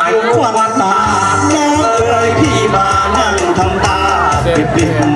อายุวันตาน้ำเคยพี่มานั่งทำตาปิดปิด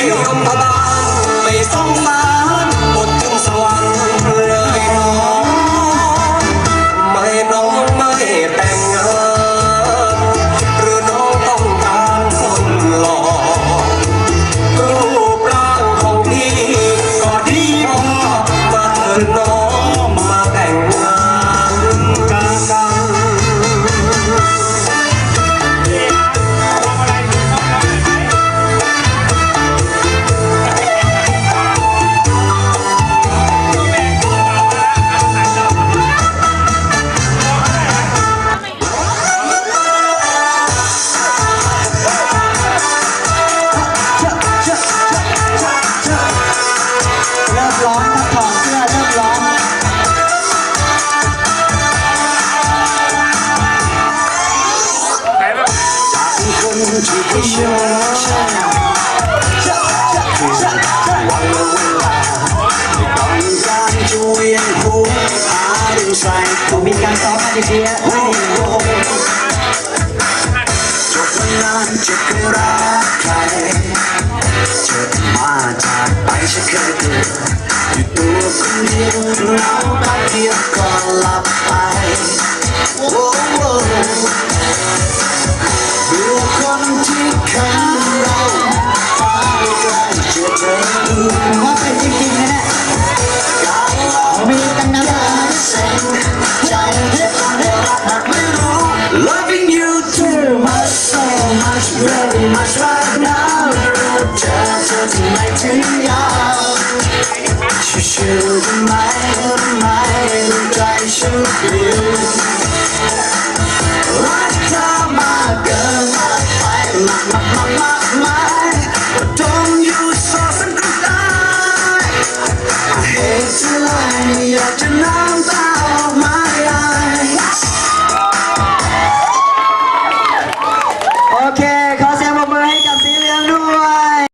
ไม่ต้อมตาบาไม่สงสา ผมมีการซ้อมมาดีๆไม่ดีจบวันนั้นจบไปรักใครเธอมาจากไปฉันเคยเจออยู่ตัวคนเดียวเราไปเดียวก็หลับไป much right now เจอเธอทำไมถึงยาวชิวชิวทำไมทำไมใจฉันวิวรักเธอมากเกินมากไปมากมากมาก